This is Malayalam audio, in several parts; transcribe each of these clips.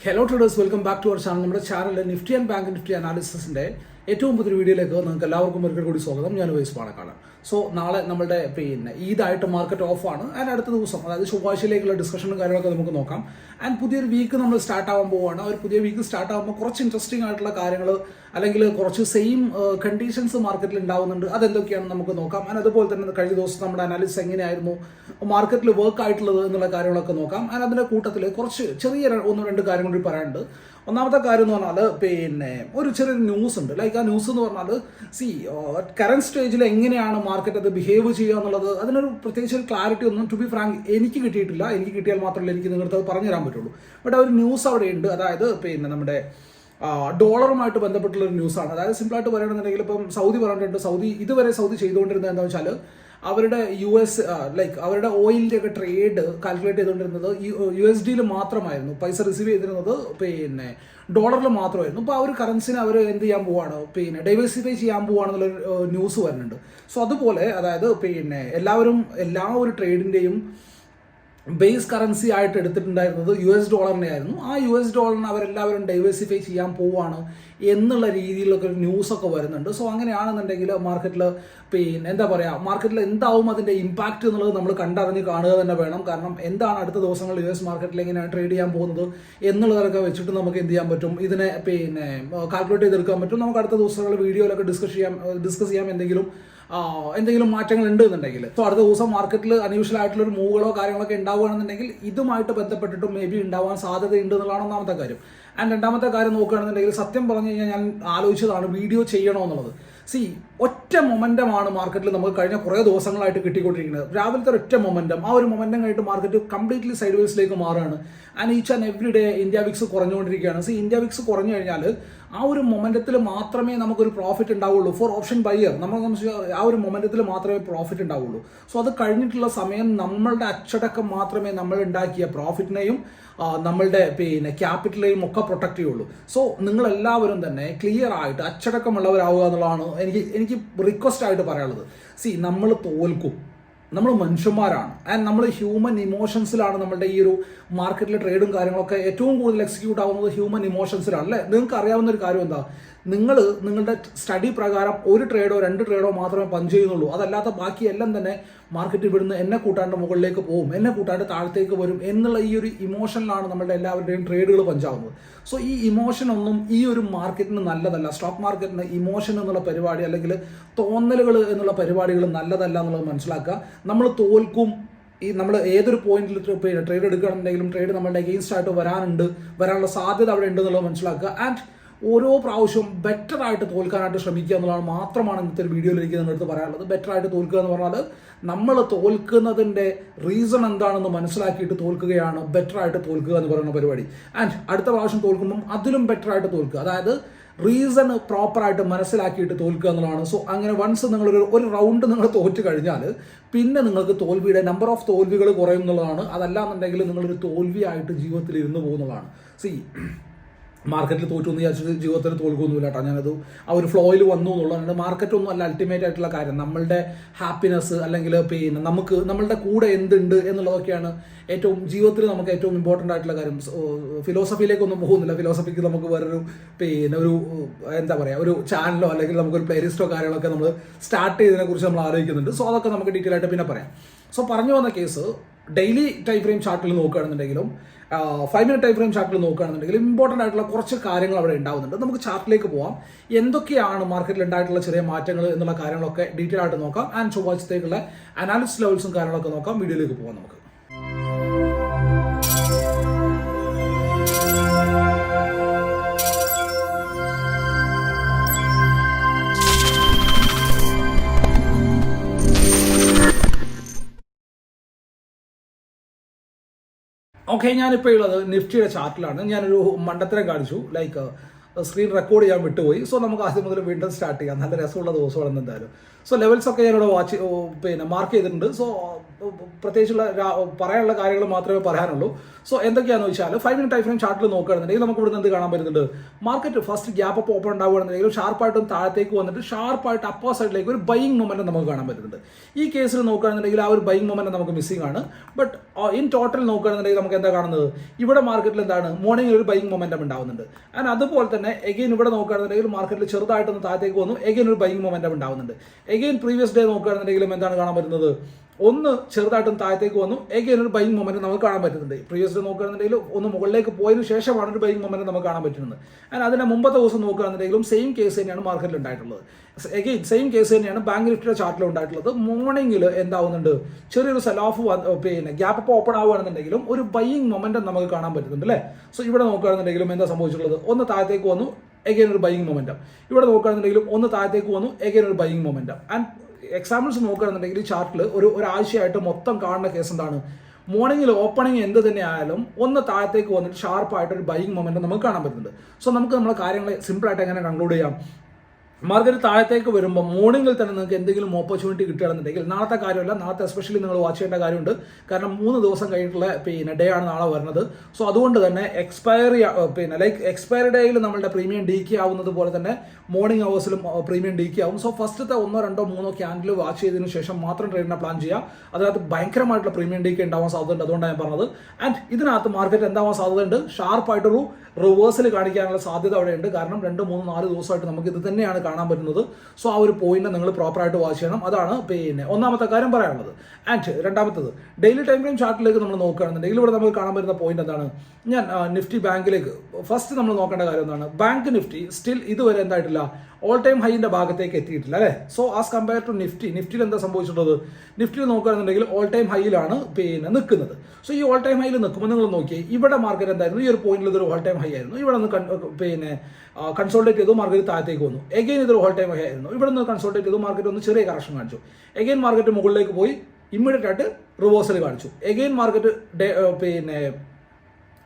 Hello traders welcome back to our channel നമ്മുടെ ചാനലിൽ നിഫ്റ്റി ആൻഡ് ബാങ്ക് നിഫ്റ്റി അനാലിസിസിന്റെ ഏറ്റവും പുതിയ വീഡിയോയിലേക്ക് നിങ്ങൾക്ക് എല്ലാവർക്കും ഒരിക്കൽ കൂടി സ്വാഗതം. ഞാൻ വയസ്സ് പാണക്കാണ് സോ നാളെ നമ്മുടെ പിന്നെ ഈദായിട്ട് മാർക്കറ്റ് ഓഫ് ആണ്. ആൻഡ് അടുത്ത ദിവസം അതായത് ചൊവ്വാഴ്ചയിലേക്കുള്ള ഡിസ്കഷനും കാര്യങ്ങളൊക്കെ നമുക്ക് നോക്കാം. ആൻഡ് പുതിയൊരു വീക്ക് നമ്മൾ സ്റ്റാർട്ട് ആവാൻ പോവുകയാണ് ഒരു പുതിയ വീക്ക് സ്റ്റാർട്ട് ആകുമ്പോൾ കുറച്ച് ഇൻട്രസ്റ്റിംഗ് ആയിട്ടുള്ള കാര്യങ്ങൾ അല്ലെങ്കിൽ കുറച്ച് സെയിം കണ്ടീഷൻസ് മാർക്കറ്റിൽ ഉണ്ടാവുന്നുണ്ട് അതെന്തൊക്കെയാണെന്ന് നമുക്ക് നോക്കാം. ആൻഡ് അതുപോലെ തന്നെ കഴിഞ്ഞ ദിവസം നമ്മുടെ അനാലിസിസ് എങ്ങനെയായിരുന്നു? മാർക്കറ്റിൽ വർക്ക് ആയിട്ടുള്ളത് എന്നുള്ള കാര്യങ്ങളൊക്കെ നോക്കാം. ആൻഡ് അതിന്റെ കൂട്ടത്തിൽ കുറച്ച് ചെറിയ ഒന്ന് രണ്ട് കാര്യങ്ങൾ കൂടി പറയാനുണ്ട്. ഒന്നാമത്തെ കാര്യം എന്ന് പറഞ്ഞാൽ പിന്നെ ഒരു ചെറിയൊരു ന്യൂസ് ഉണ്ട്. ലൈക്ക് ആ ന്യൂസ് എന്ന് പറഞ്ഞാൽ സി കറണ്ട് സ്റ്റേജിൽ എങ്ങനെയാണ് മാർക്കറ്റ് അത് ബിഹേവ് ചെയ്യുക എന്നുള്ളത് അതിനൊരു പ്രത്യേകിച്ച് ഒരു ക്ലാരിറ്റി ഒന്നും ടു ബി ഫ്രാങ്ക് എനിക്ക് കിട്ടിയിട്ടില്ല. എനിക്ക് കിട്ടിയാൽ മാത്രമല്ല എനിക്ക് നിങ്ങൾക്ക് അത് പറഞ്ഞു തരാൻ പറ്റുള്ളൂ. ബട്ട് ആ ഒരു ന്യൂസ് അവിടെ ഉണ്ട് അതായത് പിന്നെ നമ്മുടെ ഡോളറുമായിട്ട് ബന്ധപ്പെട്ടുള്ള ഒരു ന്യൂസാണ് അതായത് സിമ്പിളായിട്ട് പറയുകയാണെന്നുണ്ടെങ്കിൽ ഇപ്പം സൗദി പറഞ്ഞിട്ടുണ്ട്. സൗദി ഇതുവരെ സൗദി ചെയ്തുകൊണ്ടിരുന്നത് എന്താണെന്ന് വെച്ചാൽ അവരുടെ യു എസ് ലൈക്ക് അവരുടെ ഓയിലിന്റെ ഒക്കെ ട്രേഡ് കാൽക്കുലേറ്റ് ചെയ്തുകൊണ്ടിരുന്നത് യു എസ് ഡിയിൽ മാത്രമായിരുന്നു. പൈസ റിസീവ് ചെയ്തിരുന്നത് പിന്നെ ഡോളറിൽ മാത്രമായിരുന്നു. അപ്പോൾ ആ ഒരു കറൻസിനെ അവർ എന്ത് ചെയ്യാൻ പോവാണ്? പിന്നെ ഡൈവേഴ്സിഫൈ ചെയ്യാൻ പോവാണെന്നുള്ളൊരു ന്യൂസ് വരുന്നുണ്ട്. സോ അതുപോലെ അതായത് പിന്നെ എല്ലാവരും എല്ലാ ഒരു ട്രേഡിന്റെയും ബേസ് കറൻസി ആയിട്ട് എടുത്തിട്ടുണ്ടായിരുന്നത് യു എസ് ഡോളറിനെ ആയിരുന്നു ആ യു എസ് ഡോളറിനെ അവരെല്ലാവരും ഡൈവേഴ്സിഫൈ ചെയ്യാൻ പോവാണ് എന്നുള്ള രീതിയിലൊക്കെ ന്യൂസ് ഒക്കെ വരുന്നുണ്ട്. സോ അങ്ങനെയാണെന്നുണ്ടെങ്കിൽ മാർക്കറ്റിൽ പിന്നെ എന്താ പറയുക മാർക്കറ്റിൽ എന്താവും അതിന്റെ ഇമ്പാക്റ്റ് എന്നുള്ളത് നമ്മൾ കണ്ടറിഞ്ഞ് കാണുക തന്നെ വേണം. കാരണം എന്താണ് അടുത്ത ദിവസങ്ങളിൽ യു എസ് മാർക്കറ്റിൽ എങ്ങനെയാണ് ട്രേഡ് ചെയ്യാൻ പോകുന്നത് എന്നുള്ളതൊക്കെ വെച്ചിട്ട് നമുക്ക് എന്ത് ചെയ്യാൻ പറ്റും? ഇതിനെ പിന്നെ കാൽക്കുലേറ്റ് ചെയ്തെടുക്കാൻ പറ്റും. നമുക്ക് അടുത്ത ദിവസങ്ങളിൽ വീഡിയോയിലൊക്കെ ഡിസ്കസ് ചെയ്യാം ഡിസ്കസ് ചെയ്യാം എന്തെങ്കിലും. എന്തെങ്കിലും മാറ്റങ്ങൾ ഉണ്ട് എന്നുണ്ടെങ്കിൽ സോ അടുത്ത ദിവസം മാർക്കറ്റിൽ അൺയൂഷ്വൽ ആയിട്ടുള്ള ഒരു മൂവുകളോ കാര്യങ്ങളൊക്കെ ഉണ്ടാവുകയാണെന്നുണ്ടെങ്കിൽ ഇതുമായിട്ട് ബന്ധപ്പെട്ടിട്ടും മേ ബി ഉണ്ടാവാൻ സാധ്യതയുണ്ട് എന്നുള്ളതാണ് ഒന്നാമത്തെ കാര്യം. ആൻഡ് രണ്ടാമത്തെ കാര്യം നോക്കുകയാണെന്നുണ്ടെങ്കിൽ സത്യം പറഞ്ഞു കഴിഞ്ഞാൽ ഞാൻ ആലോചിച്ചതാണ് വീഡിയോ ചെയ്യണോ എന്നുള്ളത്. സി ഒറ്റ മൊമെന്റമാണ് മാർക്കറ്റിൽ നമുക്ക് കഴിഞ്ഞ കുറേ ദിവസങ്ങളായിട്ട് കിട്ടിക്കൊണ്ടിരിക്കുന്നത്. രാവിലത്തെ ഒറ്റ മൊമെന്റം ആ ഒരു മൊമെന്റം കഴിഞ്ഞിട്ട് മാർക്കറ്റ് കംപ്ലീറ്റ്ലി സൈഡ് വേസിലേക്ക് മാറുകയാണ്. And each and every day India VIX കുറഞ്ഞുകൊണ്ടിരിക്കുകയാണ്. സി ഇന്ത്യ വിക്സ് കുറഞ്ഞു കഴിഞ്ഞാൽ ആ ഒരു മൊമെന്റത്തിൽ മാത്രമേ നമുക്കൊരു പ്രോഫിറ്റ് ഉണ്ടാവുള്ളൂ. ഫോർ ഓപ്ഷൻ ബയർ നമ്മൾ ആ ഒരു മൊമെന്റത്തിൽ മാത്രമേ പ്രോഫിറ്റ് ഉണ്ടാവുള്ളൂ. സോ അത് കഴിഞ്ഞിട്ടുള്ള സമയം നമ്മളുടെ അച്ചടക്കം മാത്രമേ നമ്മൾ ഉണ്ടാക്കിയ പ്രോഫിറ്റിനെയും നമ്മളുടെ പിന്നെ ക്യാപിറ്റലെയും ഒക്കെ പ്രൊട്ടക്ട് ചെയ്യുള്ളൂ. സോ നിങ്ങൾ എല്ലാവരും തന്നെ ക്ലിയർ ആയിട്ട് അച്ചടക്കമുള്ളവരാവുക എന്നുള്ളതാണ് എനിക്ക് എനിക്ക് റിക്വസ്റ്റ് ആയിട്ട് പറയാനുള്ളത്. സി നമ്മൾ തോൽക്കും. നമ്മൾ മനുഷ്യന്മാരാണ്. ആൻഡ് നമ്മൾ ഹ്യൂമൻ ഇമോഷൻസിലാണ് നമ്മളുടെ ഈ ഒരു മാർക്കറ്റിലെ ട്രേഡും കാര്യങ്ങളൊക്കെ ഏറ്റവും കൂടുതൽ എക്സിക്യൂട്ട് ആവുന്നത് ഹ്യൂമൻ ഇമോഷൻസിലാണ് അല്ലേ? നിങ്ങൾക്ക് അറിയാവുന്ന ഒരു കാര്യം എന്താ? നിങ്ങൾ നിങ്ങളുടെ സ്റ്റഡി പ്രകാരം ഒരു ട്രേഡോ രണ്ട് ട്രേഡോ മാത്രമേ പഞ്ച് ചെയ്യുന്നുള്ളൂ. അതല്ലാത്ത ബാക്കി എല്ലാം തന്നെ മാർക്കറ്റിൽ ഇവിടുന്ന് എന്നെ കൂട്ടാണ്ട് മുകളിലേക്ക് പോകും എന്നെ കൂട്ടാണ്ട് താഴത്തേക്ക് വരും എന്നുള്ള ഈ ഒരു ഇമോഷനിലാണ് നമ്മളുടെ എല്ലാവരുടെയും ട്രേഡുകൾ പഞ്ചാവുന്നത് സോ ഈ ഇമോഷൻ ഒന്നും ഈ ഒരു മാർക്കറ്റിന് നല്ലതല്ല. സ്റ്റോക്ക് മാർക്കറ്റിന് ഇമോഷൻ എന്നുള്ള പരിപാടി അല്ലെങ്കിൽ തോന്നലുകൾ എന്നുള്ള പരിപാടികൾ നല്ലതല്ല എന്നുള്ളത് മനസ്സിലാക്കുക. നമ്മൾ തോൽക്കും. ഈ നമ്മൾ ഏതൊരു പോയിന്റിൽ ട്രേഡ് എടുക്കുകയാണെന്നുണ്ടെങ്കിലും ട്രേഡ് നമ്മളുടെ അഗെയിൻസ്റ്റ് ആയിട്ട് വരാനുണ്ട്. വരാനുള്ള സാധ്യത അവിടെ ഉണ്ടെന്നുള്ളത് മനസ്സിലാക്കുക. ആൻഡ് ഓരോ പ്രാവശ്യവും ബെറ്റർ ആയിട്ട് തോൽക്കാനായിട്ട് ശ്രമിക്കുക എന്നുള്ളതാണ് മാത്രമാണ് ഇന്നത്തെ ഒരു വീഡിയോയിൽ എനിക്ക് നിങ്ങളുടെ അടുത്ത് പറയാനുള്ളത്. ബെറ്റർ ആയിട്ട് തോൽക്കുക എന്ന് പറഞ്ഞാൽ നമ്മൾ തോൽക്കുന്നതിന്റെ റീസൺ എന്താണെന്ന് മനസ്സിലാക്കിയിട്ട് തോൽക്കുകയാണ് ബെറ്റർ ആയിട്ട് തോൽക്കുക എന്ന് പറയുന്ന പരിപാടി. ആൻഡ് അടുത്ത പ്രാവശ്യം തോൽക്കുമ്പം അതിലും ബെറ്റർ ആയിട്ട് തോൽക്കുക. അതായത് റീസൺ പ്രോപ്പറായിട്ട് മനസ്സിലാക്കിയിട്ട് തോൽക്കുക എന്നുള്ളതാണ്. സോ അങ്ങനെ വൺസ് നിങ്ങൾ ഒരു റൗണ്ട് നിങ്ങൾ തോറ്റ് കഴിഞ്ഞാൽ പിന്നെ നിങ്ങൾക്ക് തോൽവിയുടെ നമ്പർ ഓഫ് തോൽവികൾ കുറയും എന്നുള്ളതാണ് അതല്ല അതല്ലാന്നുണ്ടെങ്കിൽ നിങ്ങളൊരു തോൽവിയായിട്ട് ജീവിതത്തിൽ ഇരുന്ന് പോകുന്നതാണ്. സി മാർക്കറ്റിൽ തോറ്റു എന്ന് വിചാരിച്ചിട്ട് ജീവിതത്തിൽ തോൽക്കൊന്നുമില്ല കേട്ടോ. ഞാനത് ആ ഒരു ഫ്ലോയിൽ വന്നു എന്നുള്ളതാണ്. മാർക്കറ്റ് ഒന്നും അല്ല അൾട്ടിമേറ്റ് ആയിട്ടുള്ള കാര്യം. നമ്മളുടെ ഹാപ്പിനെസ് അല്ലെങ്കിൽ പിന്നെ നമുക്ക് നമ്മളുടെ കൂടെ എന്തുണ്ട് എന്നുള്ളതൊക്കെയാണ് ഏറ്റവും ജീവിതത്തിൽ നമുക്ക് ഏറ്റവും ഇമ്പോർട്ടന്റ് ആയിട്ടുള്ള കാര്യം. ഫിലോസഫിയിലേക്കൊന്നും പോകുന്നില്ല. ഫിലോസഫിക്ക് നമുക്ക് വേറൊരു പിന്നെ ഒരു എന്താ പറയുക ഒരു ചാനലോ അല്ലെങ്കിൽ നമുക്കൊരു പ്ലേലിസ്റ്റോ കാര്യങ്ങളൊക്കെ നമ്മൾ സ്റ്റാർട്ട് ചെയ്തതിനെ കുറിച്ച് നമ്മൾ ആലോചിക്കുന്നുണ്ട്. സോ അതൊക്കെ നമുക്ക് ഡീറ്റെയിൽ ആയിട്ട് പിന്നെ പറയാം. സോ പറഞ്ഞു വന്ന കേസ് ഡെയിലി ടൈം ഫ്രെയിം ചാർട്ടിൽ നോക്കുകയാണെന്നുണ്ടെങ്കിലും ഫൈവ് മിനിറ്റ് ടൈം ഫ്രെയിം ചാർട്ടിൽ നോക്കുകയാണെന്നുണ്ടെങ്കിൽ ഇമ്പോർട്ടന്റ് ആയിട്ടുള്ള കുറച്ച് കാര്യങ്ങൾ അവിടെ ഉണ്ടാവുന്നുണ്ട്. നമുക്ക് ചാർട്ടിലേക്ക് പോവാം. എന്തൊക്കെയാണ് മാർക്കറ്റിൽ ഉണ്ടായിട്ടുള്ള ചെറിയ മാറ്റങ്ങൾ എന്നുള്ള കാര്യങ്ങളൊക്കെ ഡീറ്റെയിൽ ആയിട്ട് നോക്കാം. ആൻഡ് ചൊവ്വാഴ്ചത്തേക്കുള്ള അനാലിസിസ് ലെവൽസും കാര്യങ്ങളൊക്കെ നോക്കാം. വീഡിയോയിലേക്ക് പോകാം നമുക്ക്. ഓക്കെ ഞാനിപ്പോൾ ഉള്ളത് നിഫ്റ്റിയുടെ ചാർട്ടിലാണ് ഞാനൊരു മണ്ടത്തരം കാണിച്ചു. ലൈക്ക് സ്ക്രീൻ റെക്കോർഡ് ചെയ്യാൻ വിട്ടുപോയി. സോ നമുക്ക് ആദ്യം മുതൽ വീണ്ടും സ്റ്റാർട്ട് ചെയ്യാം. നല്ല രസമുള്ള ദിവസമാണ് എന്തായാലും. സോ ലെവൽസ് ഒക്കെ ഞാനിവിടെ വാച്ച് പിന്നെ മാർക്ക് ചെയ്തിട്ടുണ്ട്. സോ പ്രത്യേകിച്ചുള്ള പറയാനുള്ള കാര്യങ്ങൾ മാത്രമേ പറയാനുള്ളൂ. സോ എന്തൊക്കെയാണെന്ന് വെച്ചാൽ ഫൈവ് മിനിറ്റ് ടൈം ഫ്രെയിം ചാർട്ടിൽ നോക്കുകയാണെന്നുണ്ടെങ്കിൽ നമുക്ക് ഇവിടെ എന്ത് കാണാൻ പറ്റുന്നുണ്ട്? Market first gap up open ഉണ്ടാവുകയാണെന്നുണ്ടെങ്കിൽ ഷാർപ്പായിട്ടും താഴത്തേക്ക് വന്നിട്ട് ഷാർപ്പായിട്ട് അപ്പോ സൈഡിലേക്ക് ഒരു ബൈങ് മൊമെന്റ് നമുക്ക് കാണാൻ പറ്റുന്നുണ്ട്. ഈ കേസിൽ നോക്കുകയാണെന്നുണ്ടെങ്കിൽ ആ ഒരു ബൈങ് മൊമെന്റ് നമുക്ക് മിസ്സിംഗ് ആണ്. ബട്ട് ഇൻ ടോട്ടൽ നോക്കുകയാണെന്നുണ്ടെങ്കിൽ നമുക്ക് എന്താ കാണുന്നത്? ഇവിടെ മാർക്കറ്റിൽ എന്താണ്? മോർണിംഗിൽ ഒരു ബൈങ് മൊമെന്റം ഉണ്ടാവുന്നുണ്ട്. ആൻഡ് അതുപോലെ തന്നെ എഗെയിൻ ഇവിടെ നോക്കുകയാണെന്നുണ്ടെങ്കിൽ മാർക്കറ്റിൽ ചെറുതായിട്ടൊന്ന് താഴത്തേക്ക് വന്നു. എഗെയിൻ ഒരു ബൈങ് മൊമെന്റം ഉണ്ടാവുന്നുണ്ട്. എഗെയിൻ പ്രീവിയസ് ഡേ നോക്കുകയാണെന്നുണ്ടെങ്കിലും എന്താണ് കാണാൻ പറ്റുന്നത്? ഒന്ന് ചെറുതായിട്ടും താഴത്തേക്ക് വന്നു. എഗെയിൻ ഒരു ബൈങ് മൊമെന്റ് നമുക്ക് കാണാൻ പറ്റുന്നുണ്ട്. പ്രീവിയസ് നോക്കുകയാണെന്നുണ്ടെങ്കിൽ ഒന്ന് മുകളിലേക്ക് പോയതിനു ശേഷമാണ് ഒരു ബൈങ് മൊമെന്റ് നമുക്ക് കാണാൻ പറ്റുന്നത്. ആൻഡ് അതിന്റെ മുമ്പത്തെ ദിവസം നോക്കുകയാണെന്നുണ്ടെങ്കിലും സെയിം കേസ് തന്നെയാണ് മാർക്കറ്റിൽ ഉണ്ടായിട്ടുള്ളത്. എഗെയിൻ സെയിം കേസ് തന്നെയാണ് ബാങ്ക് നിഫ്റ്റിയുടെ ചാർട്ടിൽ ഉണ്ടായിട്ടുള്ളത്. മോർണിംഗിൽ എന്താവുന്നുണ്ട്? ചെറിയൊരു സെൽ ഓഫ് പിന്നെ ഗ്യാപ്പ് ഇപ്പോൾ ഓപ്പൺ ആവുകയാണെന്നുണ്ടെങ്കിലും ഒരു ബൈയിങ് മൊമെന്റ് നമുക്ക് കാണാൻ പറ്റുന്നുണ്ട് അല്ലേ? സോ ഇവിടെ നോക്കുകയാണെന്നുണ്ടെങ്കിലും എന്താ സംഭവിച്ചിട്ടുള്ളത്? ഒന്ന് താഴത്തേക്ക് വന്നു എഗെയിൻ ഒരു ബൈയിങ് മൊമെന്റം ഇവിടെ നോക്കുകയാണെന്നുണ്ടെങ്കിലും ഒന്ന് താഴത്തേക്ക് വന്നു എഗെയിൻ ഒരു ബൈയിങ് മൊമെന്റം ആൻഡ് എക്സാമ്പിൾസ് നോക്കുകയാണെന്നുണ്ടെങ്കിൽ ചാർട്ടിൽ ഒരു ഒരാഴ്ചയായിട്ട് മൊത്തം കാണുന്ന കേസ് എന്താണ്? മോർണിംഗിൽ ഓപ്പണിംഗ് എന്ത് തന്നെ ആയാലും ഒന്ന് താഴത്തേക്ക് വന്നിട്ട് ഷാർപ്പായിട്ട് ഒരു ബൈങ് മൊമെന്റ് നമുക്ക് കാണാൻ പറ്റുന്നുണ്ട്. സോ നമുക്ക് നമ്മുടെ കാര്യങ്ങളെ സിമ്പിളായിട്ട് എങ്ങനെ കൺക്ലൂഡ് ചെയ്യാം? മാർക്കറ്റ് താഴത്തേക്ക് വരുമ്പോൾ മോർണിംഗിൽ തന്നെ നിങ്ങൾക്ക് എന്തെങ്കിലും ഓപ്പർച്യൂണിറ്റി കിട്ടുകയാണെന്നുണ്ടെങ്കിൽ നാളത്തെ കാര്യമല്ല നാളത്തെ എസ്പെഷ്യലി നിങ്ങൾ വാച്ച് ചെയ്യേണ്ട കാര്യമുണ്ട്. കാരണം മൂന്ന് ദിവസം കഴിഞ്ഞിട്ടുള്ള പിന്നെ ഡേ ആണ് നാളെ വരുന്നത് സോ അതുകൊണ്ട് തന്നെ എക്സ്പയറി പിന്നെ ലൈക്ക് എക്സ്പയറി ഡേയിൽ നമ്മളുടെ പ്രീമിയം ഡീക്കി ആവുന്നത് പോലെ തന്നെ മോർണിംഗ് അവേഴ്സിലും പ്രീമിയം ഡീക്കി ആവും. സോ ഫസ്റ്റത്തെ ഒന്നോ രണ്ടോ മൂന്നോ ക്യാൻഡിൽ വാച്ച് ചെയ്തതിനു ശേഷം മാത്രം ട്രേഡിനെ പ്ലാൻ ചെയ്യുക. അതിനകത്ത് ഭയങ്കരമായിട്ടുള്ള പ്രീമിയം ഡീക്കി ഉണ്ടാവാൻ സാധ്യതയുണ്ട് അതുകൊണ്ടാണ് ഞാൻ പറഞ്ഞത്. ആൻഡ് ഇതിനകത്ത് മാർക്കറ്റ് എന്താവാൻ സാധ്യതയുണ്ട്? ഷാർപ്പായിട്ടൊരു റിവേഴ്സൽ കാണിക്കാനുള്ള സാധ്യത അവിടെയുണ്ട്. കാരണം രണ്ട് മൂന്ന് നാല് ദിവസമായിട്ട് നമുക്ക് ഇത് തന്നെയാണ് കാണാൻ പറ്റുന്നത്. സോ ആ ഒരു പോയിന്റ് നിങ്ങൾ പ്രോപ്പറായിട്ട് വാച്ച് ചെയ്യണം. അതാണ് പിന്നെ ഒന്നാമത്തെ കാര്യം പറയാനുള്ളത്. ആൻഡ് രണ്ടാമത്തത് ഡെയിലി ടൈം ഫ്രെയിം ചാർട്ടിലേക്ക് നമ്മൾ നോക്കുകയാണെന്നുണ്ടെങ്കിൽ ഇവിടെ നമുക്ക് കാണാൻ പറ്റുന്ന പോയിന്റ് എന്താണ്? ഞാൻ നിഫ്റ്റി ബാങ്കിലേക്ക് ഫസ്റ്റ് നമ്മൾ നോക്കേണ്ട കാര്യം എന്താണ്? ബാങ്ക് നിഫ്റ്റി സ്റ്റിൽ ഇതുവരെ എന്തായിട്ടില്ല? ഓൾ ടൈം ഹൈന്റെ ഭാഗത്തേക്ക് എത്തിയിട്ടില്ല അല്ലേ? So as compare to Nifty നിഫ്റ്റിയിൽ എന്താ സംഭവിച്ചിട്ടുള്ളത്? നിഫ്റ്റിയിൽ നോക്കുകയാണെന്നുണ്ടെങ്കിൽ ഓൾ ടൈം ഹൈയിലാണ് പിന്നെ നിൽക്കുന്നത്. സോ ഈ ഓൾ ടൈം ഹൈയിൽ നിൽക്കുമ്പോൾ നിങ്ങൾ നോക്കിയേ ഇവിടെ മാർക്കറ്റ് എന്തായിരുന്നു? ഈ ഒരു പോയിന്റിൽ ഇതൊരു ഓൾ ടൈം ഹൈ ആയിരുന്നു. ഇവിടെ നിന്ന് പിന്നെ കൺസോൾട്ടേറ്റ് ചെയ്തു മാർക്കറ്റ് താഴത്തേക്ക് വന്നു. എഗെയിൻ ഇതൊരു ഓൾ ടൈം ഹൈ ആയിരുന്നു. ഇവിടെ നിന്ന് കൺസോൾട്ടേറ്റ് ചെയ്തു മാർക്കറ്റ് ഒന്ന് ചെറിയ കറക്ഷൻ കാണിച്ചു. എഗെയിൻ മാർക്കറ്റ് മുകളിലേക്ക് പോയി ഇമ്മീഡിയറ്റ് ആയിട്ട് റിവേഴ്സൽ കാണിച്ചു. എഗെയിൻ മാർക്കറ്റ് പിന്നെ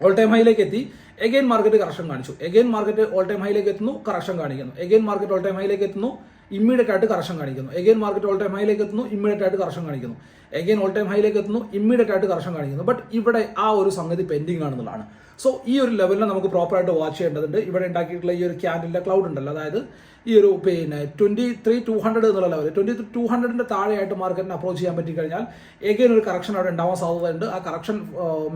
ഓൾ ടൈം ഹൈയിലേക്ക് എത്തി. എഗെയിൻ മാർക്കറ്റ് കറക്ഷൻ കാണിച്ചു. എഗെയിൻ മാർക്കറ്റ് ഓൾ ടൈം ഹൈയിലേക്ക് എത്തുന്നു കറക്ഷൻ കാണിക്കുന്നു. എഗെയിൻ മാർക്കറ്റ് ഓൾ ടൈം ഹൈയിലേക്ക് എത്തുന്നു ഇമ്മീഡിയറ്റ് ആയിട്ട് കറക്ഷൻ കാണിക്കുന്നു. എഗെയിൻ മാർക്കറ്റ് ഓൾ ടൈം ഹൈയിലേക്ക് എത്തുന്നു ഇമ്മീഡിയറ്റ് ആയിട്ട് കറക്ഷൻ കാണിക്കുന്നു. എഗെയിൻ ഓൾ ടൈം ഹൈയിലേക്ക് എത്തുന്നു ഇമ്മീഡിയറ്റ് ആയിട്ട് കറക്ഷൻ കാണിക്കുന്നു. ബട്ട് ഇവിടെ ആ ഒരു സംഗതി പെൻഡിങ് ആണെന്നുള്ളതാണ്. സോ ഈ ഒരു ലെവലിനെ നമുക്ക് പ്രോപ്പറായിട്ട് വാച്ച് ചെയ്യേണ്ടതുണ്ട്. ഇവിടെ ഉണ്ടാക്കിയിട്ടുള്ള ഈ ഒരു ക്യാൻഡിലിന്റെ ക്ലൗഡ് ഉണ്ടല്ലോ. അതായത് ഈ ഒരു പിന്നെ ട്വന്റി ത്രീ ടു ഹൺഡ്രഡ് എന്നുള്ള ലെവൽ ട്വന്റി ടു ഹൺഡ്രഡിന്റെ താഴെയായിട്ട് മാർക്കറ്റിന് അപ്രോച്ച് ചെയ്യാൻ പറ്റി കഴിഞ്ഞാൽ എഗെയിൻ ഒരു കറക്ഷൻ അവിടെ ഉണ്ടാവാൻ സാധ്യതയുണ്ട്. ആ കറക്ഷൻ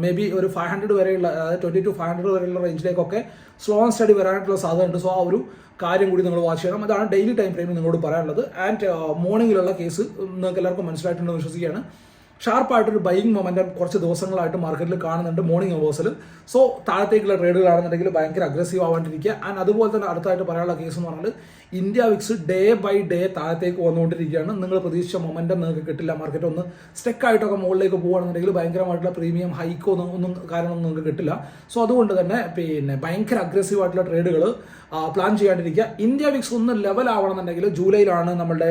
മേ ബി ഒരു ഫൈവ് ഹൺഡ്രഡ് വരെയുള്ള അതായത് ട്വന്റി ടു ഫൈവ് ഹൺഡ്രഡ് വരെയുള്ള റേഞ്ചിലേക്കൊക്കെ സ്ലോ ആൻഡ് സ്റ്റഡി വരാനായിട്ടുള്ള സാധ്യതയുണ്ട്. സോ ആ ഒരു കാര്യം കൂടി നിങ്ങൾ വാച്ച് ചെയ്യണം. അതാണ് ഡെയിലി ടൈം ഫ്രെയിമിൽ നിങ്ങളോട് പറയാനുള്ളത്. ആൻഡ് മോർണിംഗിലുള്ള കേസ് നിങ്ങൾക്ക് എല്ലാവർക്കും മനസ്സിലായിട്ടുണ്ടെന്ന് വിശ്വസിക്കുകയാണ്. ഷാർപ്പായിട്ടൊരു ബൈയിങ് മൊമെന്റം കുറച്ച് ദിവസങ്ങളായിട്ട് മാർക്കറ്റിൽ കാണുന്നുണ്ട് മോർണിംഗ് അവേഴ്സിൽ സോ താഴത്തേക്കുള്ള ട്രേഡുകളാണെന്നുണ്ടെങ്കിൽ ഭയങ്കര അഗ്രസീവ് ആവാണ്ടിരിക്കുക. ആൻഡ് അതുപോലെ തന്നെ അടുത്തായിട്ട് പറയാനുള്ള കേസ് എന്ന് പറഞ്ഞാൽ India VIX day by day താഴത്തേക്ക് വന്നുകൊണ്ടിരിക്കുകയാണ്. നിങ്ങൾ പ്രതീക്ഷിച്ച മൊമെന്റം നിങ്ങൾക്ക് കിട്ടില്ല. മാർക്കറ്റ് ഒന്ന് സ്റ്റെക്കായിട്ടൊക്കെ മുകളിലേക്ക് പോകുകയാണെന്നുണ്ടെങ്കിൽ ഭയങ്കരമായിട്ടുള്ള പ്രീമിയം ഹൈക്കോ ഒന്നും ഒന്നും കാര്യമൊന്നും നിങ്ങൾക്ക് കിട്ടില്ല. സോ അതുകൊണ്ട് തന്നെ പിന്നെ ഭയങ്കര അഗ്രസീവ് ആയിട്ടുള്ള ട്രേഡുകൾ പ്ലാൻ ചെയ്യാണ്ടിരിക്കുക. ഇന്ത്യ വിക്സ് ഒന്ന് ലെവൽ ആവണമെന്നുണ്ടെങ്കിൽ ജൂലൈയിലാണ് നമ്മളുടെ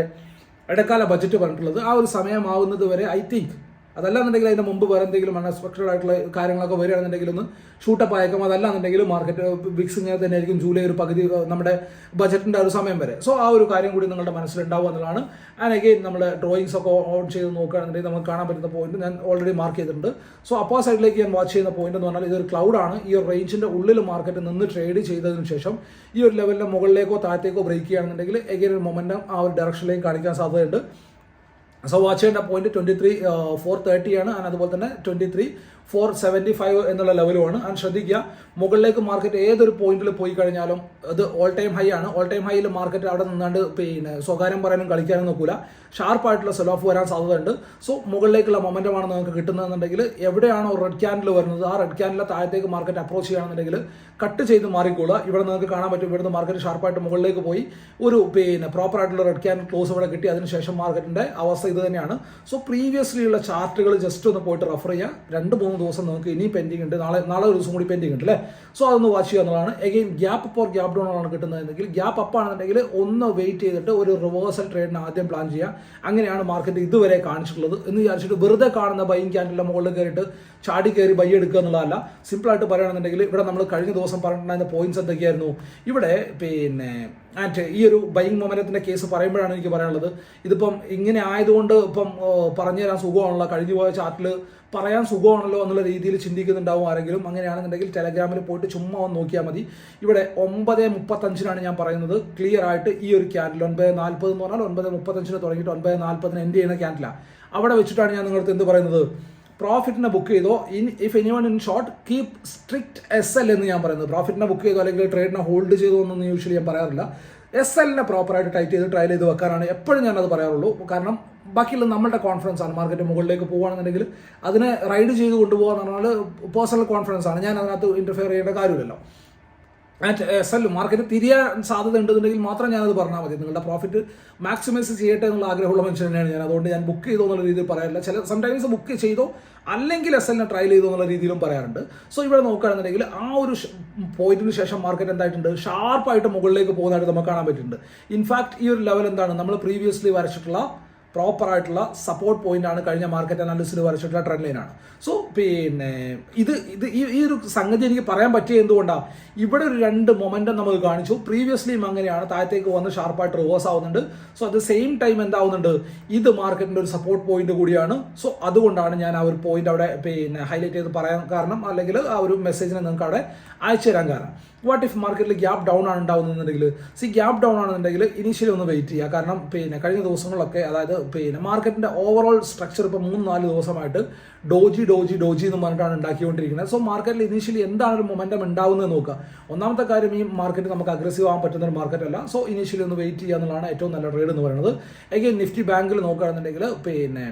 ഇടക്കാല ബജറ്റ് പറഞ്ഞിട്ടുള്ളത് ആ ഒരു സമയമാവുന്നത് വരെ ഐ തിങ്ക് അതല്ലാന്നുണ്ടെങ്കിൽ അതിന്റെ മുമ്പ് വേറെ എന്തെങ്കിലും അൺഎക്സ്പെക്ടഡ് ആയിട്ടുള്ള കാര്യങ്ങളൊക്കെ വരികയാണെന്നുണ്ടെങ്കിൽ ഒന്ന് ഷൂട്ടപ്പ് അയക്കും അതല്ലാന്നുണ്ടെങ്കിൽ മാർക്കറ്റ് വിക്സ് ഇങ്ങനെ തന്നെ ആയിരിക്കും ജൂലൈ ഒരു പകുതി നമ്മുടെ ബജറ്റിന്റെ ഒരു സമയം വരെ. സോ ആ ഒരു കാര്യം കൂടി നിങ്ങളുടെ മനസ്സിലുണ്ടാവും എന്നുള്ളതാണ്. ആൻഡ് അഗെയിൻ നമ്മുടെ ഡ്രോയിങ്സ് ഒക്കെ ഓൺ ചെയ്ത് നോക്കുകയാണെന്നുണ്ടെങ്കിൽ നമുക്ക് കാണാൻ പറ്റുന്ന പോയിന്റ് ഞാൻ ഓൾറെഡി മാർക്ക് ചെയ്തിട്ടുണ്ട്. സോ അപ്പോ സൈഡിലേക്ക് ഞാൻ വാച്ച് ചെയ്യുന്ന പോയിന്റ് എന്ന് പറഞ്ഞാൽ ഇതൊരു ക്ലൗഡ് ആണ്. ഈ ഒരു റേഞ്ചിന്റെ ഉള്ളിൽ മാർക്കറ്റ് നിന്ന് ട്രേഡ് ചെയ്തതിന് ശേഷം ഈ ഒരു ലെവലിന്റെ മുകളിലേക്കോ താഴത്തേക്കോ ബ്രേക്ക് ചെയ്യുകയാണെന്നുണ്ടെങ്കിൽ എഗെയിൻ ഒരു മൊമെന്റം ആ ഒരു ഡയറക്ഷനിലേക്ക് കാണിക്കാൻ സാധ്യതയുണ്ട്. സോ വാച്ച് ചെയ്യേണ്ട point twenty three four thirty ആണ്. ആൻഡ് അതുപോലെ തന്നെ twenty three four seventy five എന്നുള്ള ലെവലുമാണ് ആൻഡ് ശ്രദ്ധിക്കുക മുകളിലേക്ക് മാർക്കറ്റ് ഏതൊരു പോയിന്റിൽ പോയി കഴിഞ്ഞാലും അത് ഓൾ ടൈം ഹൈ ആണ്. ഓൾ ടൈം ഹൈയിൽ മാർക്കറ്റ് അവിടെ നിന്നാണ്ട് പിന്നെ സ്വകാര്യം പറയാനും കളിക്കാനും നോക്കൂല. ഷാർപ്പായിട്ടുള്ള സെൽ ഓഫ് വരാൻ സാധ്യതയുണ്ട്. സോ മുകളിലേക്കുള്ള മൊമെന്റമാണ് നിങ്ങൾക്ക് കിട്ടുന്നതെന്നുണ്ടെങ്കിൽ എവിടെയാണോ റെഡ് ക്യാൻഡിൽ വരുന്നത് ആ റെഡ് ക്യാൻഡിലെ താഴത്തേക്ക് മാർക്കറ്റ് അപ്രോച്ച് ചെയ്യുകയാണെന്നുണ്ടെങ്കിൽ കട്ട് ചെയ്ത് മാറിക്കോളുക. ഇവിടെ നിങ്ങൾക്ക് കാണാൻ പറ്റും ഇവിടുന്ന് മാർക്കറ്റ് ഷാർപ്പായിട്ട് മുകളിലേക്ക് പോയി. ഒരു പിന്നെ പ്രോപ്പർ ആയിട്ടുള്ള റെഡ് ക്യാൻഡ് ക്ലോസ് ഇവിടെ കിട്ടി. അതിനുശേഷം മാർക്കറ്റിന്റെ അവസ്ഥ ഇത് തന്നെയാണ്. സോ പ്രീവിയസ്ലി ഉള്ള ചാർട്ടുകൾ ജസ്റ്റ് ഒന്ന് പോയിട്ട് റെഫർ ചെയ്യുക രണ്ട് മൂന്ന് ദിവസം നമുക്ക് ഇനി പെൻഡിങ് ഉണ്ട്. നാളെ നാളെ ഒരു ദിവസം കൂടി പെൻഡിങ് ഉണ്ട് അല്ലേ? സോ അതൊന്ന് വാച്ച് ചെയ്യുക എന്നുള്ളതാണ്. Again gap for gap down ആണ് കിട്ടുന്നതെങ്കിൽ ഗ്യാപ്പ് അപ്പ് ആണെന്നുണ്ടെങ്കിൽ ഒന്ന് വെയിറ്റ് ചെയ്തിട്ട് ഒരു റിവേഴ്സൽ ട്രേഡിന് ആദ്യം പ്ലാൻ ചെയ്യുക. അങ്ങനെയാണ് മാർക്കറ്റ് ഇതുവരെ കാണിച്ചിട്ടുള്ളത് എന്ന് വിചാരിച്ചിട്ട് വെറുതെ കാണുന്ന ബൈങ് ക്യാൻഡിലെ മുകളിൽ കയറിയിട്ട് ചാടി കയറി ബൈ എടുക്കുക എന്നുള്ളതല്ല. സിമ്പിളായിട്ട് പറയുകയാണെന്നുണ്ടെങ്കിൽ ഇവിടെ നമ്മൾ കഴിഞ്ഞ ദിവസം പറഞ്ഞിട്ടുണ്ടായിരുന്ന പോയിന്റ്സ് എന്തൊക്കെയായിരുന്നു? ഇവിടെ പിന്നെ ആൻഡ് ഈ ഒരു ബൈങ് മൊമെന്റത്തിന്റെ കേസ് പറയുമ്പോഴാണ് എനിക്ക് പറയാനുള്ളത്. ഇതിപ്പം ഇങ്ങനെ ആയതുകൊണ്ട് ഇപ്പം പറഞ്ഞു തരാൻ സുഖമാണല്ലോ. കഴിഞ്ഞു പോയ ചാർട്ടിൽ പറയാൻ സുഖമാണല്ലോ എന്നുള്ള രീതിയിൽ ചിന്തിക്കുന്നുണ്ടാവും ആരെങ്കിലും. അങ്ങനെയാണെന്നുണ്ടെങ്കിൽ ടെലഗ്രാമിൽ പോയിട്ട് ചുമ്മാ ഒന്ന് നോക്കിയാൽ മതി. ഇവിടെ ഒമ്പത് മുപ്പത്തഞ്ചിനാണ് ഞാൻ പറയുന്നത്. ക്ലിയർ ആയിട്ട് ഈ ഒരു ക്യാൻഡിൽ ഒൻപത് നാൽപ്പത് എന്ന് പറഞ്ഞാൽ ഒൻപത് മുപ്പത്തഞ്ചിന് തുടങ്ങിയിട്ട് ഒൻപത് നാൽപ്പതിന് എൻഡ് ചെയ്യുന്ന ക്യാൻഡിലാണ് അവിടെ വെച്ചിട്ടാണ് ഞാൻ നിങ്ങൾക്ക് എന്ത് പറയുന്നത്? പ്രോഫിറ്റിനെ ബുക്ക് ചെയ്തോ? In if any one in short keep strict S L എന്ന് ഞാൻ പറയുന്നത് പ്രോഫിറ്റിനെ ബുക്ക് ചെയ്തോ അല്ലെങ്കിൽ ട്രേഡിനെ ഹോൾഡ് ചെയ്തോ എന്നൊന്നും യൂഷ്വലി ഞാൻ പറയാറില്ല. എസ് എല്ലിനെ പ്രോപ്പറായിട്ട് ടൈറ്റ് ചെയ്ത് ട്രയൽ ചെയ്ത് വെക്കാനാണ് എപ്പോഴും ഞാനത് പറയാറുള്ളൂ. കാരണം ബാക്കിയുള്ള നമ്മളുടെ കോൺഫിഡൻസ് ആണ്. മാർക്കറ്റ് മുകളിലേക്ക് പോകുകയാണെന്നുണ്ടെങ്കിൽ അതിനെ റൈഡ് ചെയ്ത് കൊണ്ടുപോകാന്ന് പറഞ്ഞാൽ പേഴ്സണൽ കോൺഫിഡൻസ് ആണ്. ഞാൻ അതിനകത്ത് ഇന്റർഫിയർ ചെയ്യേണ്ട കാര്യമില്ലല്ലോ. ആൻഡ് എസ് എൽ മാർക്കറ്റ് തിരിയാൻ സാധ്യത ഉണ്ടെന്നുണ്ടെങ്കിൽ മാത്രം ഞാനത് പറഞ്ഞാൽ മതി. നിങ്ങളുടെ പ്രോഫിറ്റ് മാക്സിമൈസ് ചെയ്യട്ടെ എന്നുള്ള ആഗ്രഹമുള്ള മനുഷ്യൻ തന്നെയാണ് ഞാൻ. അതുകൊണ്ട് ഞാൻ ബുക്ക് ചെയ്തോ എന്നുള്ള രീതിയിൽ പറയാറില്ല. ചില സംടൈംസ് ബുക്ക് ചെയ്തോ അല്ലെങ്കിൽ എസ് എല്ലിനെ ട്രയൽ ചെയ്തോ എന്നുള്ള രീതിയിലും പറയാറുണ്ട്. സോ ഇവിടെ നോക്കുകയാണെന്നുണ്ടെങ്കിൽ ആ ഒരു പോയിന്റിന് ശേഷം മാർക്കറ്റ് എന്തായിട്ടുണ്ട്? ഷാർപ്പായിട്ട് മുകളിലേക്ക് പോകുന്നതായിട്ട് നമുക്ക് കാണാൻ പറ്റുന്നുണ്ട്. ഇൻഫാക്ട് ഈ ഒരു ലെവൽ എന്താണ്? നമ്മൾ പ്രീവിയസ്ലി വരച്ചിട്ടുള്ള പ്രോപ്പർ ആയിട്ടുള്ള സപ്പോർട്ട് പോയിന്റ് ആണ് കഴിഞ്ഞ മാർക്കറ്റ് അനാലിസിൽ വരച്ചിട്ടുള്ള ട്രെൻഡ് ലൈനാണ് സോ പിന്നെ ഇത് ഇത് ഈ ഒരു സംഗതി എനിക്ക് പറയാൻ പറ്റിയ എന്തുകൊണ്ടാണ് ഇവിടെ ഒരു രണ്ട് മൊമെന്റം നമുക്ക് കാണിച്ചു. പ്രീവിയസ്ലിയും അങ്ങനെയാണ്. താഴത്തേക്ക് വന്ന് ഷാർപ്പായിട്ട് റിവേഴ്സ് ആവുന്നുണ്ട്. So at the same time എന്താവുന്നുണ്ട്? ഇത് മാർക്കറ്റിന്റെ ഒരു സപ്പോർട്ട് പോയിന്റ് കൂടിയാണ്. സോ അതുകൊണ്ടാണ് ഞാൻ ആ ഒരു പോയിന്റ് അവിടെ പിന്നെ ഹൈലൈറ്റ് ചെയ്ത് പറയാൻ കാരണം അല്ലെങ്കിൽ ആ ഒരു മെസ്സേജിനെ നിങ്ങൾക്ക് അവിടെ അയച്ചു തരാൻ കാരണം. വാട്ട് ഇഫ് മാർക്കറ്റിൽ ഗ്യാപ്പ് ഡൗൺ ആണ് ഉണ്ടാവുന്നുണ്ടെങ്കിൽ? സി ഗ്യാപ്പ് ഡൗൺ ആണെന്നുണ്ടെങ്കിൽ ഇനീഷ്യലി ഒന്ന് വെയിറ്റ് ചെയ്യുക. കാരണം പിന്നെ കഴിഞ്ഞ ദിവസങ്ങളിലൊക്കെ അതായത് പിന്നെ മാർക്കറ്റിന്റെ ഓവറോൾ സ്ട്രക്ചർ ഇപ്പോൾ മൂന്ന് നാല് ദിവസമായിട്ട് ഡോജി ഡോജി ഡോജി എന്ന് പറഞ്ഞിട്ടാണ് ഉണ്ടാക്കിക്കൊണ്ടിരിക്കുന്നത്. സോ മാർക്കറ്റിൽ ഇനീഷ്യലി എന്താണ് ഒരു മൊമെന്റം ഉണ്ടാവുന്നത് നോക്കുക. ഒന്നാമത്തെ കാര്യം ഈ മാർക്കറ്റ് നമുക്ക് അഗ്രസീവ് ആകാൻ പറ്റുന്ന ഒരു മാർക്കറ്റ് അല്ല. സോ ഇനീഷ്യലി ഒന്ന് വെയിറ്റ് ചെയ്യുക എന്നുള്ളതാണ് ഏറ്റവും നല്ല ട്രേഡ് എന്ന് പറയുന്നത്. എഗെയിൻ നിഫ്റ്റി ബാങ്കിൽ നോക്കുകയാണെന്നുണ്ടെങ്കിൽ പിന്നെ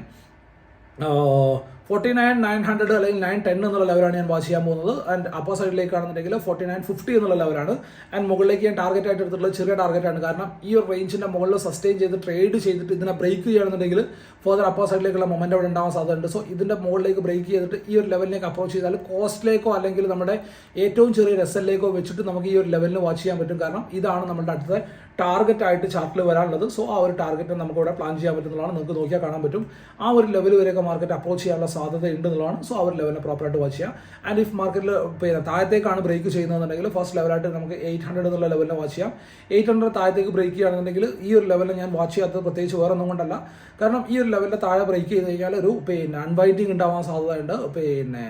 ഫോർട്ടി നയൻ നയൻ ഹൺഡ്രഡ് അല്ലെങ്കിൽ നയൻ ടെൻ എന്നുള്ള ലെവലാണ് ഞാൻ വാച്ച് ചെയ്യാൻ പോകുന്നത്. ആൻഡ് അപ്പർ സൈഡിലേക്കാണെന്നുണ്ടെങ്കിൽ ഫോർട്ടി നയൻ ഫിഫ്റ്റി എന്നുള്ള ലെവലാണ് ആൻഡ് മുകളിലേക്ക് ഞാൻ ടാർഗറ്റ് ആയിട്ട് എടുത്തിട്ടുള്ളത് ചെറിയ ടാർഗറ്റ് ആണ്. കാരണം ഈ ഒരു റേഞ്ചിന്റെ മുകളിൽ സസ്റ്റെയിൻ ചെയ്ത് ട്രേഡ് ചെയ്തിട്ട് ഇതിനെ ബ്രേക്ക് ചെയ്യുകയാണെന്നുണ്ടെങ്കിൽ ഫർദർ അപ്പർ സൈഡിലേക്കുള്ള മൊമെന്റ് അവിടെ ഉണ്ടാവാൻ സാധ്യതയുണ്ട്. സോ ഇതിന്റെ മുകളിലേക്ക് ബ്രേക്ക് ചെയ്തിട്ട് ഈ ഒരു ലെവലിലേക്ക് അപ്രോച്ച് ചെയ്താൽ കോസ്റ്റിലേക്കോ അല്ലെങ്കിൽ നമ്മുടെ ഏറ്റവും ചെറിയ എസ്എല്ലിലേക്കോ വെച്ചിട്ട് നമുക്ക് ഈ ഒരു ലെവലിന് വാച്ച് ചെയ്യാൻ പറ്റും. കാരണം ഇതാണ് നമ്മുടെ അടുത്ത ടാർഗറ്റ് ആയിട്ട് ചാർട്ടിൽ വരാനുള്ളത്. സോ ആ ഒരു ടാർഗറ്റ് നമുക്ക് ഇവിടെ പ്ലാൻ ചെയ്യാൻ പറ്റുന്നതാണ്. നിങ്ങൾക്ക് നോക്കിയാൽ കാണാൻ പറ്റും. ആ ഒരു ലെവൽ വരെയൊക്കെ മാർക്കറ്റ് അപ്രോച്ച് ചെയ്യാനുള്ള സാധ്യത ഉണ്ട് എന്നുള്ളതാണ്. സോ ആ ഒരു ലെവലിനെ പ്രോപ്പറായിട്ട് വാച്ച് ചെയ്യാം ആൻഡ് ഇഫ് മാർക്കറ്റിൽ പിന്നെ താഴത്തേക്കാണ് ബ്രേക്ക് ചെയ്യുന്നതെന്നുണ്ടെങ്കിൽ ഫസ്റ്റ് ലെവലായിട്ട് നമുക്ക് എയ്റ്റ് ഹൺഡ്രഡ് എന്നുള്ള ലെവലിനെ വാച്ച് ചെയ്യാം. എയ്റ്റ് ഹൺഡ്രഡ് താഴത്തേക്ക് ബ്രേക്ക് ചെയ്യുകയാണെന്നുണ്ടെങ്കിൽ ഈ ഒരു ലെവലിൽ ഞാൻ വാച്ച് ചെയ്യാത്തത് പ്രത്യേകിച്ച് വേറെ ഒന്നും കൊണ്ടല്ല. കാരണം ഈ ഒരു ലെവലിന്റെ താഴെ ബ്രേക്ക് ചെയ്ത് കഴിഞ്ഞാൽ ഒരു പിന്നെ അൺവൈറ്റിംഗ് ഉണ്ടാവാൻ സാധ്യതയുണ്ട്. പിന്നെ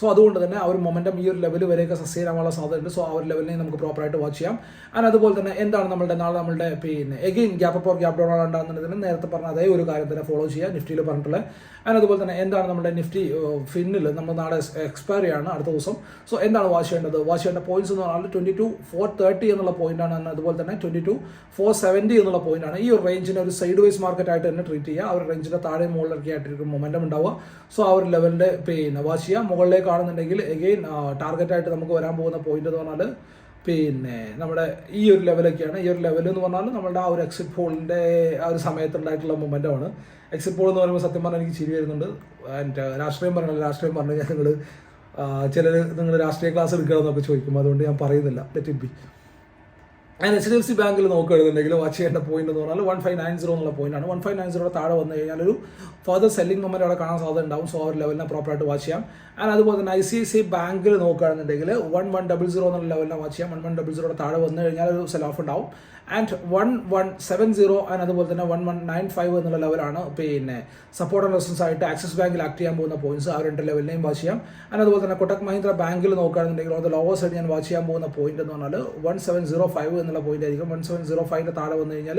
സോ അതുകൊണ്ട് തന്നെ ആ ഒരു മൊമെന്റം ഈ ഒരു ലെവൽ വരെയൊക്കെ സസ്റ്റെയിൻ ആവാനുള്ള സാധ്യതയുണ്ട്. സോ ആ ഒരു ലെവലിനെ നമുക്ക് പ്രോപ്പറായിട്ട് വാച്ച് ചെയ്യാം. ആൻഡ് അതുപോലെ തന്നെ എന്താണ് നമ്മുടെ നാളെ നമ്മുടെ പിന്നെ again gap up or gap down ഉണ്ടാകുന്നതിന് നേരത്തെ പറഞ്ഞ അതേ ഒരു കാര്യം തന്നെ ഫോളോ ചെയ്യുക നിഫ്റ്റിയിൽ പറഞ്ഞിട്ടുള്ള. ആൻഡ് അതുപോലെ തന്നെ എന്താണ് നമ്മുടെ നിഫ്റ്റി ഫിന്നിൽ നമ്മൾ നാളെ എക്സ്പയറി ആണ് അടുത്ത ദിവസം. സോ എന്താണ് വാച്ച് ചെയ്യേണ്ടത്? വാച്ച് ചെയ്യേണ്ട പോയിന്റ്സ് എന്ന് പറഞ്ഞാൽ ട്വന്റി ടു ഫോർ തേർട്ടി എന്നുള്ള പോയിന്റ് ആണ്. അതുപോലെ തന്നെ ട്വന്റി ടു ഫോർ സെവന്റി എന്നുള്ള പോയിന്റ് ആണ്. ഈ ഒരു റേഞ്ചിനെ ഒരു സൈഡ് വൈസ് മാർക്കറ്റ് ആയിട്ട് തന്നെ ട്രീറ്റ് ചെയ്യുക. ആ ഒരു റേഞ്ചിന്റെ താഴെ മുകളിലൊക്കെ ആയിട്ട് മൊമെന്റം ഉണ്ടാവുക. സോ ആ ഒരു ലെവലിന്റെ പിന്നെ വാച്ച് ചെയ്യുക. മുകളിലേക്ക് ആണെന്നുണ്ടെങ്കിൽ എഗെയിൻ ടാർഗറ്റ് ആയിട്ട് നമുക്ക് വരാൻ പോകുന്ന പോയിന്റ് എന്ന് പറഞ്ഞാൽ പിന്നെ നമ്മുടെ ഈ ഒരു ലെവലൊക്കെയാണ് ഈ ഒരു ലെവൽ എന്ന് പറഞ്ഞാൽ നമ്മുടെ ആ ഒരു എക്സിറ്റ് പോളിന്റെ ആ ഒരു സമയത്തുണ്ടായിട്ടുള്ള മൊമെന്റമാണ് എക്സിറ്റ് പോൾ എന്ന് പറയുമ്പോൾ സത്യം പറഞ്ഞാൽ എനിക്ക് ചിരി വരുന്നുണ്ട്. എന്റെ രാഷ്ട്രീയം പറഞ്ഞാൽ രാഷ്ട്രീയം പറഞ്ഞു കഴിഞ്ഞാൽ നിങ്ങൾ ചിലർ നിങ്ങൾ രാഷ്ട്രീയ ക്ലാസ് എടുക്കണമെന്നൊക്കെ ചോദിക്കും. അതുകൊണ്ട് ഞാൻ പറയുന്നില്ല. Let it be and H D F C ബാങ്കിൽ നോക്കുകയാണെന്നുണ്ടെങ്കിൽ വാച്ച് ചെയ്യേണ്ട പോയിന്റ് എന്ന് പറഞ്ഞാൽ വൺ ഫൈവ് നയൻ സീറോ എന്നുള്ള പോയിന്റ് ആണ്. വൺ ഫൈവ് നയൻ സീറോ താഴെ വന്നു കഴിഞ്ഞാൽ ഒരു ഫർദർ സെല്ലിംഗ് മൊമെന്റ് അവിടെ കാണാൻ സാധ്യത ഉണ്ടാവും. സോ അവർ ലെവലിനെ പ്രോപ്പറായിട്ട് വാച്ച് ചെയ്യാം. ആൻഡ് അതുപോലെ തന്നെ ഐ സി ഐ സി ബാങ്കിൽ നോക്കുകയാണെന്നുണ്ടെങ്കിൽ വൺ വൺ ഡബിൾ സീറോ എന്നുള്ള ലെവലിനെ വാച്ച് ചെയ്യാം. വൺ വൺ ഡബിൾ സീറോ താഴെ വന്നു കഴിഞ്ഞാൽ ഒരു സെൽ ഓഫ് ഉണ്ടാവും. And one one seven zero and അതുപോലെ തന്നെ വൺ വൺ നയൻ ഫൈവ് എന്നുള്ള ലെവലാണ് പിന്നെ സപ്പോർട്ട് ആൻഡ് റെസിസ്റ്റൻസ് ആയിട്ട് ആക്സിസ് ബാങ്കിൽ ആക്ട് ചെയ്യാൻ പോകുന്ന പോയിന്റ്സ് ആ രണ്ട് ലെവലിനെയും വാച്ച് ചെയ്യാം. ആൻഡ് അതുപോലെ തന്നെ കൊട്ടക് മഹീന്ദ്ര ബാങ്കിൽ നോക്കുകയാണെന്നുണ്ടെങ്കിൽ അത് ലോവർ സൈഡ് ഞാൻ വാച്ച് ചെയ്യാൻ പോകുന്ന പോയിന്റ് എന്ന് പറഞ്ഞാൽ വൺ സെവൻ സീറോ ഫൈവ് എന്നുള്ള പോയിന്റ് ആയിരിക്കും. വൺ സെവൻ സീറോ ഫൈവിന്റെ താഴെ വന്നു കഴിഞ്ഞാൽ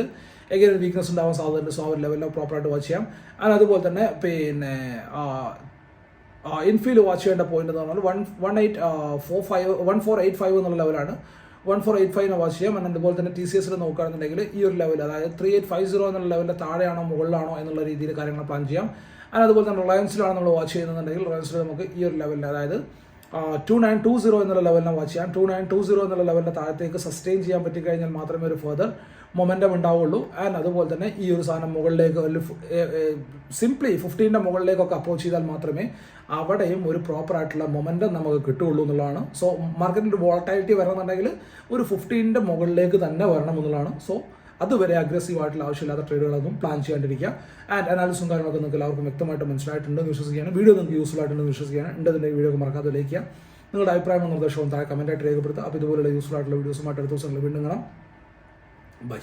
എങ്ങനെ വീക്ക്നെസ് ഉണ്ടാവാൻ സാധ്യതയുണ്ട്. സോ ആ ഒരു പ്രോപ്പർ പ്രോപ്പറായിട്ട് വാച്ച് ചെയ്യാം. ആൻഡ് അതുപോലെ തന്നെ പിന്നെ ഇൻഫീൽ വാച്ച് ചെയ്യേണ്ട പോയിന്റ് എന്ന് പറഞ്ഞാൽ one one eight four five one four eight five എന്നുള്ള ലെവലാണ് വൺ ഫോർ എയ്റ്റ് ഫൈവിനെ വാച്ച് ചെയ്യാം. ആൻഡ് അതുപോലെ തന്നെ ടി സി എസിൽ നോക്കുകയാണെന്നുണ്ടെങ്കിൽ ഈ ഒരു ലെവൽ അതായത് ത്രീ എയ്റ്റ് ഫൈവ് സീറോ എന്നുള്ള ലെവലിന്റെ താഴെയാണോ മുകളിലാണോ എന്നുള്ള രീതിയിൽ കാര്യങ്ങൾ പ്ലാൻ ചെയ്യാം. ആൻഡ് അതുപോലെ തന്നെ റിലയൻസിലാണ് നമ്മൾ വാച്ച് ചെയ്യുന്നുണ്ടെങ്കിൽ റിലയൻസിൽ നമുക്ക് ഈ ഒരു ലെവലിൽ അതായത് ടു നയൻ ടു സീറോ എന്നുള്ള ലെവലിനെ വാച്ച് ചെയ്യാം. ടു നയൻ ടു സീറോ എന്നുള്ള ലെവലിന്റെ താഴത്തേക്ക് സസ്റ്റെയിൻ ചെയ്യാൻ പറ്റിക്കഴിഞ്ഞാൽ മാത്രമേ ഒരു ഫെർദർ മൊമെന്റം ഉണ്ടാവുള്ളൂ. ആൻഡ് അതുപോലെ തന്നെ ഈ ഒരു സാധനം മുകളിലേക്ക് സിംപ്ലി ഫിഫ്റ്റീന്റെ മുകളിലേക്കൊക്കെ അപ്രോച്ച് ചെയ്താൽ മാത്രമേ അവിടെയും ഒരു പ്രോപ്പർ ആയിട്ടുള്ള മൊമെന്റം നമുക്ക് കിട്ടുകയുള്ളൂ എന്നുള്ളതാണ്. സോ മാർക്കറ്റിന്റെ വോളറ്റാലിറ്റി വരണമെന്നുണ്ടെങ്കിൽ ഒരു ഫിഫ്റ്റീന്റെ മുകളിലേക്ക് തന്നെ വരണം എന്നുള്ളതാണ്. സോ അതുവരെ അഗ്രസീവ് ആയിട്ടുള്ള ആവശ്യമില്ലാത്ത ട്രേഡുകളൊന്നും പ്ലാൻ ചെയ്യാണ്ടിരിക്കുക. ആൻഡ് അനാലിസും കാര്യങ്ങളൊക്കെ നിങ്ങൾക്ക് എല്ലാവർക്കും വ്യക്തമായിട്ട് മനസ്സിലായിട്ടുണ്ടെന്ന് വിശ്വസിക്കുകയാണ്. വീഡിയോ നിങ്ങൾക്ക് യൂസ്ഫുൾ ആയിട്ടുണ്ടെന്ന് വിശ്വസിക്കുകയാണ്. ഉണ്ടെന്നുണ്ടെങ്കിൽ വീഡിയോ മറക്കാതെ ചെയ്യാം നിങ്ങളുടെ അഭിപ്രായങ്ങളും നിർദ്ദേശവും താഴെ കമന്റായിട്ട് രേഖപ്പെടുത്തുക. അപ്പോൾ ഇതുപോലുള്ള യൂസ്ഫുൾ ആയിട്ടുള്ള വീഡിയോസുമായിട്ട് അടുത്ത ദിവസങ്ങളിൽ വീണ്ടും കാണാം. ബൈ